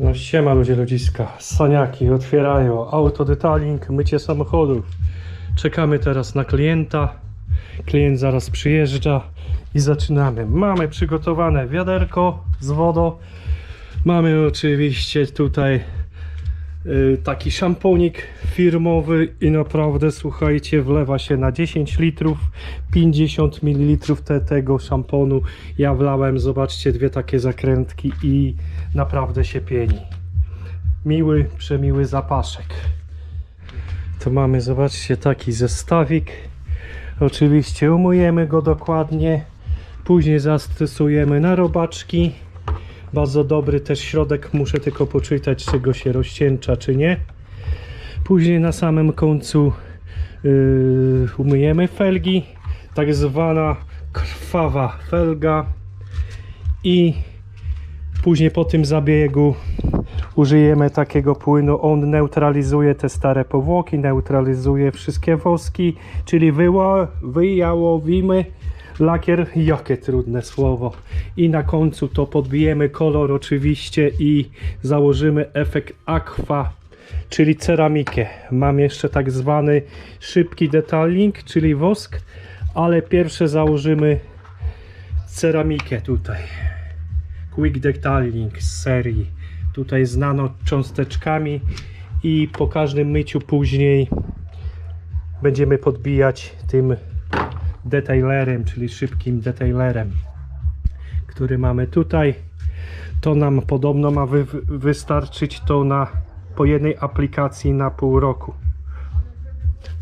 No siema ludzie ludziska, saniaki otwierają, autodetaling, mycie samochodów. Czekamy teraz na klienta. Klient zaraz przyjeżdża i zaczynamy. Mamy przygotowane wiaderko z wodą. Mamy oczywiście tutaj taki szamponik firmowy i naprawdę słuchajcie, wlewa się na 10 litrów 50 ml te, tego szamponu. Ja wlałem, zobaczcie, dwie takie zakrętki i naprawdę się pieni. Miły, przemiły zapaszek. To mamy, zobaczcie, taki zestawik. Oczywiście umyjemy go dokładnie. Później zastosujemy na robaczki. Bardzo dobry też środek, muszę tylko poczytać, czy go się rozcieńcza, czy nie. Później na samym końcu yy, umyjemy felgi, tak zwana krwawa felga. I później po tym zabiegu użyjemy takiego płynu, on neutralizuje te stare powłoki, neutralizuje wszystkie woski, czyli wyjałowimy lakier, jakie trudne słowo i na końcu to podbijemy kolor oczywiście i założymy efekt aqua czyli ceramikę. Mam jeszcze tak zwany szybki detailing, czyli wosk, ale pierwsze założymy ceramikę tutaj. Quick detailing z serii. Tutaj z nano cząsteczkami i po każdym myciu później będziemy podbijać tym detailerem, czyli szybkim detailerem, który mamy tutaj. To nam podobno ma wy, wystarczyć to na po jednej aplikacji na pół roku.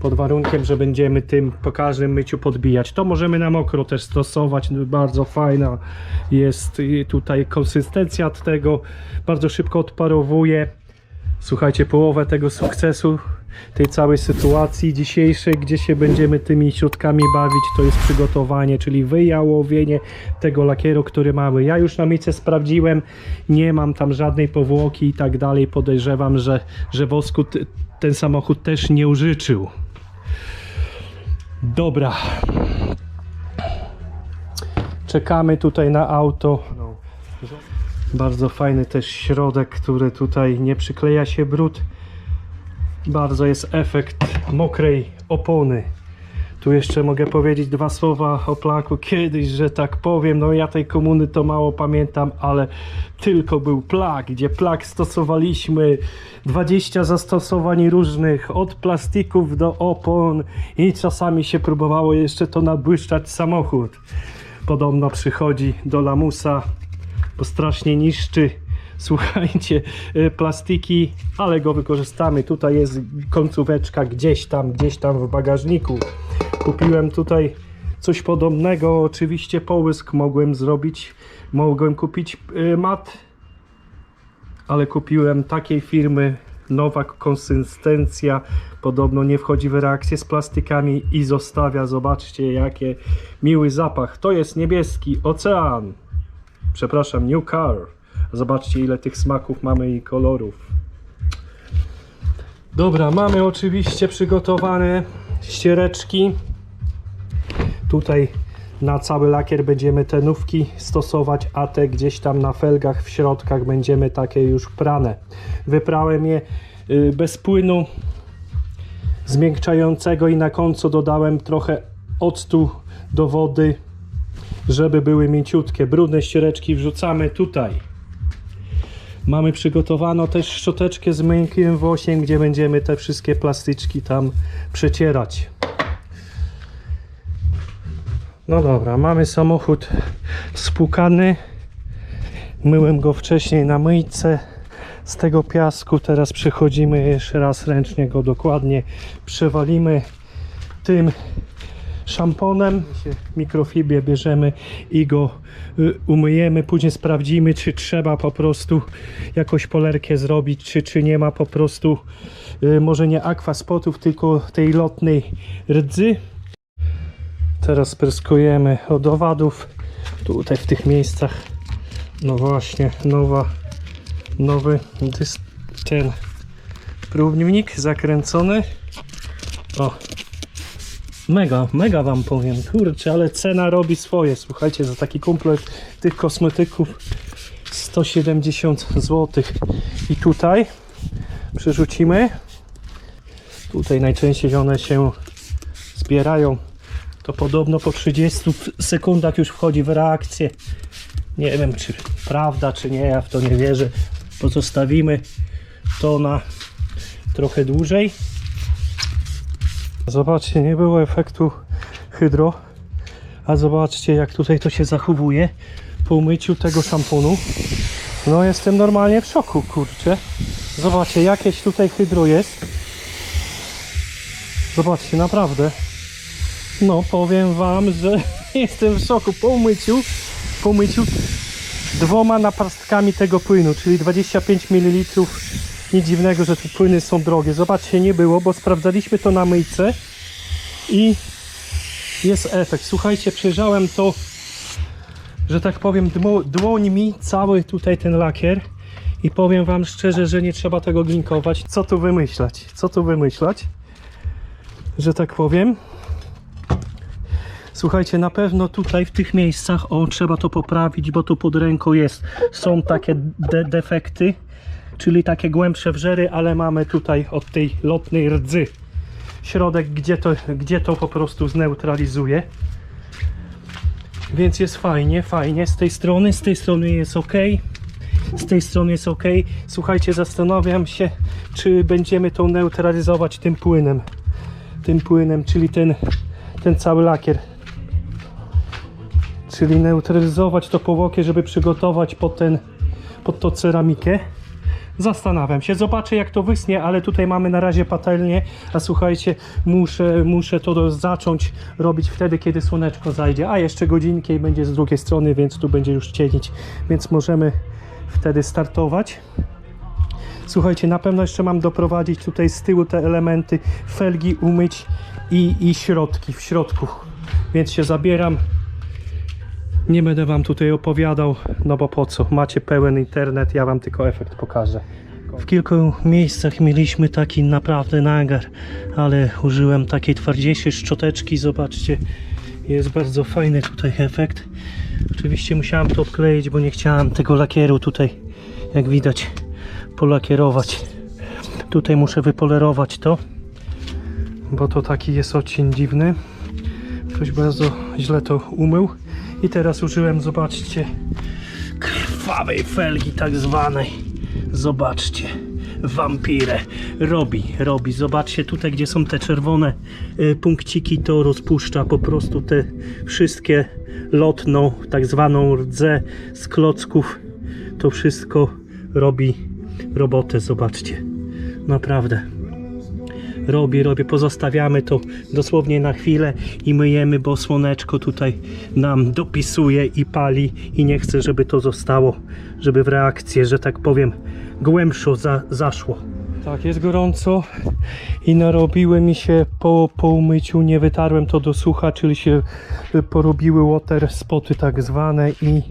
Pod warunkiem, że będziemy tym po każdym myciu podbijać. To możemy na mokro też stosować. Bardzo fajna jest tutaj konsystencja tego. Bardzo szybko odparowuje. Słuchajcie, połowę tego sukcesu tej całej sytuacji dzisiejszej, gdzie się będziemy tymi środkami bawić, to jest przygotowanie, czyli wyjałowienie tego lakieru, który mamy. Ja już na mycie sprawdziłem, nie mam tam żadnej powłoki i tak dalej. Podejrzewam, że, że wosku ten samochód też nie użyczył. Dobra. Czekamy tutaj na auto. Bardzo fajny też środek, który tutaj nie przykleja się brud. Bardzo jest efekt mokrej opony. Tu jeszcze mogę powiedzieć dwa słowa o plaku. Kiedyś, że tak powiem, no ja tej komuny to mało pamiętam, ale tylko był plak, gdzie plak stosowaliśmy 20 zastosowań różnych, od plastików do opon i czasami się próbowało jeszcze to nabłyszczać samochód. Podobno przychodzi do lamusa, bo strasznie niszczy słuchajcie, y, plastiki, ale go wykorzystamy. Tutaj jest końcóweczka gdzieś tam, gdzieś tam w bagażniku. Kupiłem tutaj coś podobnego, oczywiście połysk mogłem zrobić, mogłem kupić y, mat, ale kupiłem takiej firmy nowa konsystencja podobno nie wchodzi w reakcję z plastykami i zostawia, zobaczcie jakie miły zapach. To jest niebieski ocean. Przepraszam, New Car. Zobaczcie ile tych smaków mamy i kolorów. Dobra, mamy oczywiście przygotowane ściereczki. Tutaj na cały lakier będziemy te nówki stosować, a te gdzieś tam na felgach w środkach będziemy takie już prane. Wyprałem je y, bez płynu zmiękczającego i na końcu dodałem trochę octu do wody, żeby były mięciutkie. Brudne ściereczki wrzucamy tutaj. Mamy przygotowaną też szczoteczkę z miękkim włosiem, gdzie będziemy te wszystkie plastyczki tam przecierać. No dobra, mamy samochód spłukany. Myłem go wcześniej na myjce z tego piasku. Teraz przechodzimy jeszcze raz ręcznie go dokładnie przewalimy tym szamponem. Mikrofibrię bierzemy i go y, umyjemy. Później sprawdzimy, czy trzeba po prostu jakąś polerkę zrobić, czy, czy nie ma po prostu y, może nie akwaspotów, tylko tej lotnej rdzy. Teraz pryskujemy od owadów. Tutaj w tych miejscach. No właśnie, nowa, nowy ten próbnik zakręcony. O, Mega, mega wam powiem, kurczę, ale cena robi swoje. Słuchajcie, za taki komplet tych kosmetyków 170 zł. I tutaj przerzucimy. Tutaj najczęściej one się zbierają. To podobno po 30 sekundach już wchodzi w reakcję. Nie wiem, czy prawda, czy nie, ja w to nie wierzę. Pozostawimy to na trochę dłużej. Zobaczcie, nie było efektu hydro, a zobaczcie jak tutaj to się zachowuje po umyciu tego szamponu. No jestem normalnie w szoku, kurczę. Zobaczcie, jakieś tutaj hydro jest. Zobaczcie, naprawdę. No, powiem wam, że jestem w szoku po umyciu, po umyciu dwoma napastkami tego płynu, czyli 25 ml. Nic dziwnego, że te płyny są drogie. Zobaczcie, nie było, bo sprawdzaliśmy to na myjce i jest efekt. Słuchajcie, przejrzałem to, że tak powiem, dmo, dłońmi cały tutaj ten lakier i powiem wam szczerze, że nie trzeba tego glinkować. Co tu wymyślać? Co tu wymyślać? Że tak powiem. Słuchajcie, na pewno tutaj w tych miejscach, o, trzeba to poprawić, bo tu pod ręką jest, są takie de defekty, czyli takie głębsze wrzery, ale mamy tutaj od tej lotnej rdzy środek, gdzie to, gdzie to po prostu zneutralizuje. Więc jest fajnie, fajnie z tej strony, z tej strony jest ok. Z tej strony jest ok. Słuchajcie, zastanawiam się, czy będziemy to neutralizować tym płynem. Tym płynem, czyli ten, ten cały lakier. Czyli neutralizować to powłokie, żeby przygotować pod, ten, pod tą ceramikę. Zastanawiam się, zobaczę jak to wysnie, ale tutaj mamy na razie patelnię, a słuchajcie, muszę, muszę to zacząć robić wtedy, kiedy słoneczko zajdzie, a jeszcze godzinkę i będzie z drugiej strony, więc tu będzie już cienić, więc możemy wtedy startować. Słuchajcie, na pewno jeszcze mam doprowadzić tutaj z tyłu te elementy, felgi umyć i, i środki w środku, więc się zabieram. Nie będę wam tutaj opowiadał, no bo po co? Macie pełen internet, ja wam tylko efekt pokażę. W kilku miejscach mieliśmy taki naprawdę nagar, ale użyłem takiej twardziejszej szczoteczki, zobaczcie, jest bardzo fajny tutaj efekt. Oczywiście musiałem to obkleić, bo nie chciałem tego lakieru tutaj, jak widać, polakierować. Tutaj muszę wypolerować to, bo to taki jest odcień dziwny. Ktoś bardzo źle to umył. I teraz użyłem, zobaczcie, krwawej felgi tak zwanej. Zobaczcie, wampirę. Robi, robi. Zobaczcie tutaj, gdzie są te czerwone y, punkciki, to rozpuszcza po prostu te wszystkie lotną, tak zwaną rdzę z klocków. To wszystko robi robotę, zobaczcie. Naprawdę robi, robi, pozostawiamy to dosłownie na chwilę i myjemy, bo słoneczko tutaj nam dopisuje i pali i nie chcę, żeby to zostało, żeby w reakcję, że tak powiem, głębszo za, zaszło. Tak, jest gorąco i narobiły mi się po, po umyciu, nie wytarłem to do sucha, czyli się porobiły water spoty tak zwane i,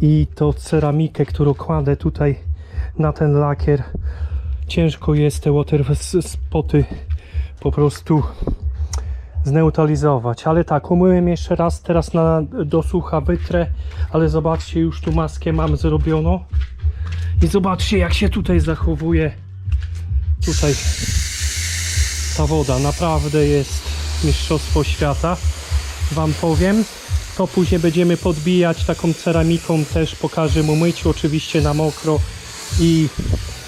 i to ceramikę, którą kładę tutaj na ten lakier ciężko jest te water spoty po prostu zneutralizować. Ale tak, umyłem jeszcze raz, teraz na, do sucha wytrę, ale zobaczcie, już tu maskę mam zrobioną. I zobaczcie, jak się tutaj zachowuje tutaj ta woda. Naprawdę jest mistrzostwo świata. Wam powiem. To później będziemy podbijać taką ceramiką, też pokażę mu myciu, oczywiście na mokro i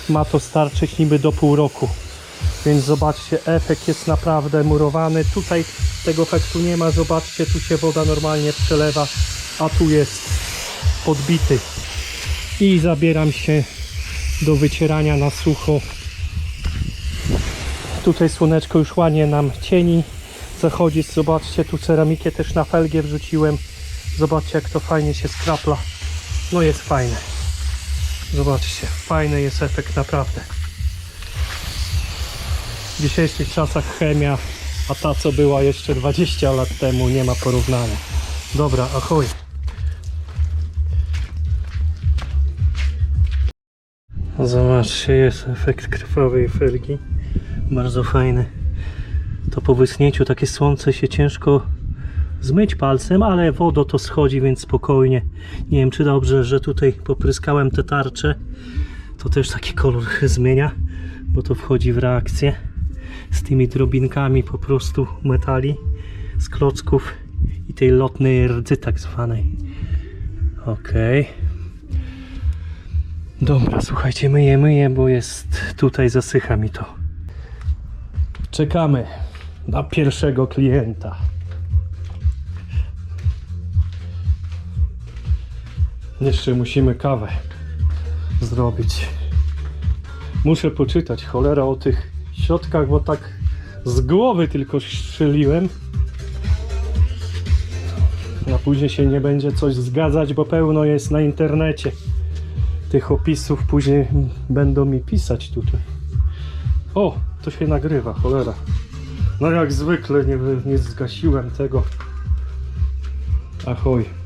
ma to starczyć niby do pół roku. Więc zobaczcie, efekt jest naprawdę murowany. Tutaj tego efektu nie ma. Zobaczcie, tu się woda normalnie przelewa, a tu jest podbity. I zabieram się do wycierania na sucho. Tutaj słoneczko już ładnie nam cieni. Zachodzi, zobaczcie, tu ceramikę też na felgię wrzuciłem. Zobaczcie, jak to fajnie się skrapla. No jest fajne. Zobaczcie, fajny jest efekt naprawdę. W dzisiejszych czasach chemia, a ta co była jeszcze 20 lat temu, nie ma porównania. Dobra, ahoj. Zobaczcie, jest efekt krwawej felgi. Bardzo fajny. To po wysnięciu takie słońce się ciężko zmyć palcem, ale wodo to schodzi, więc spokojnie. Nie wiem, czy dobrze, że tutaj popryskałem te tarcze. To też taki kolor zmienia, bo to wchodzi w reakcję z tymi drobinkami po prostu metali, z klocków i tej lotnej rdzy tak zwanej. Okej. Dobra, słuchajcie, myję, myję, bo jest tutaj zasycha mi to. Czekamy na pierwszego klienta. Jeszcze musimy kawę zrobić. Muszę poczytać cholera o tych środkach, bo tak z głowy tylko strzeliłem. A później się nie będzie coś zgadzać, bo pełno jest na internecie tych opisów. Później będą mi pisać tutaj. O, to się nagrywa, cholera. No jak zwykle nie, nie zgasiłem tego. Ahoj.